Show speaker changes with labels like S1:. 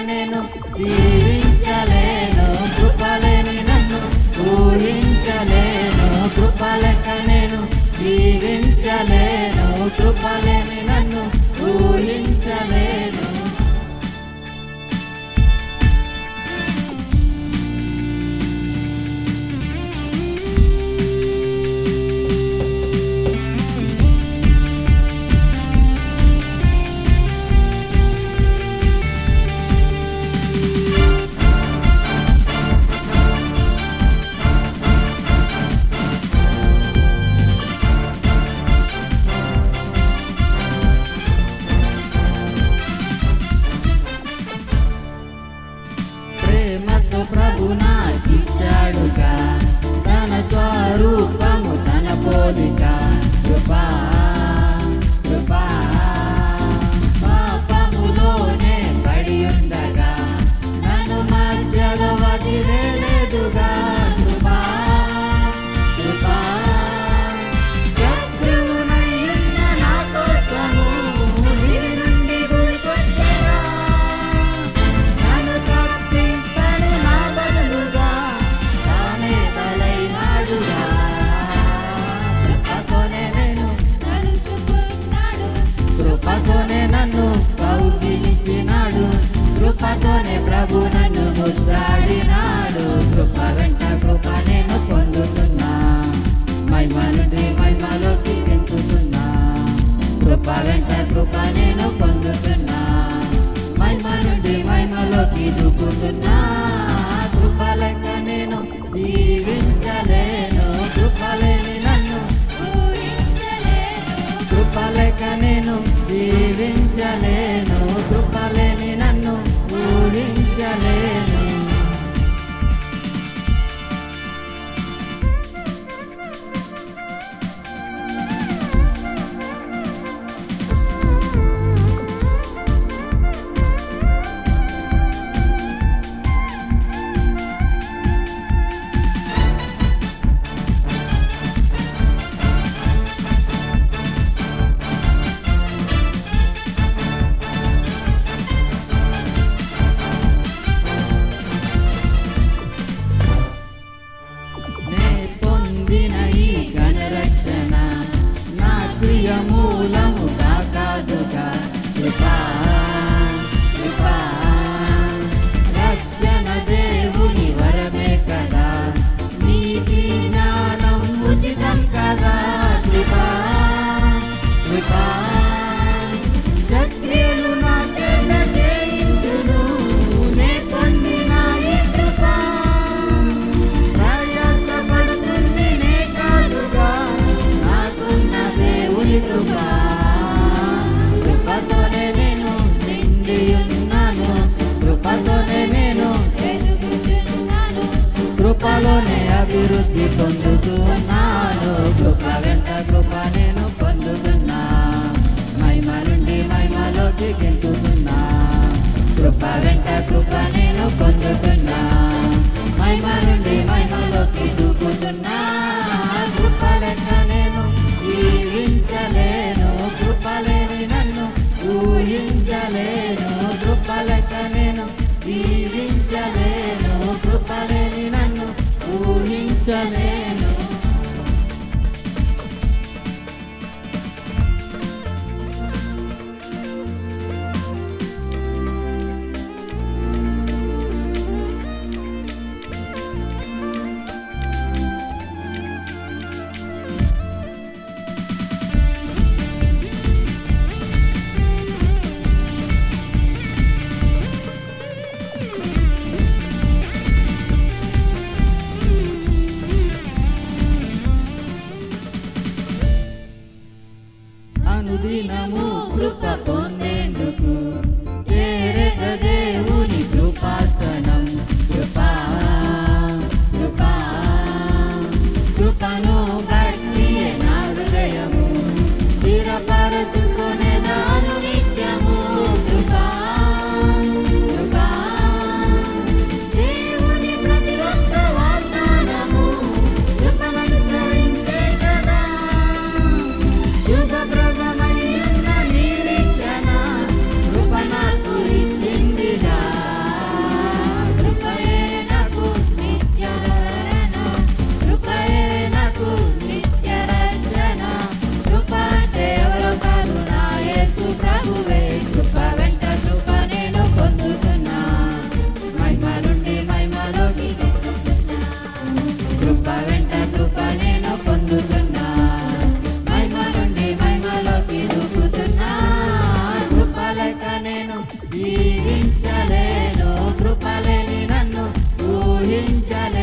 S1: నేను జీవించలే. మహిమలు నీ మహిమలో కీర్తించుతున్నా కృప వెంట కృప నేను పొందుతున్నా మహిమలు నీ మహిమలోకి దూకుతున్నా కృప లెక్క do you అనుదినము Bengala.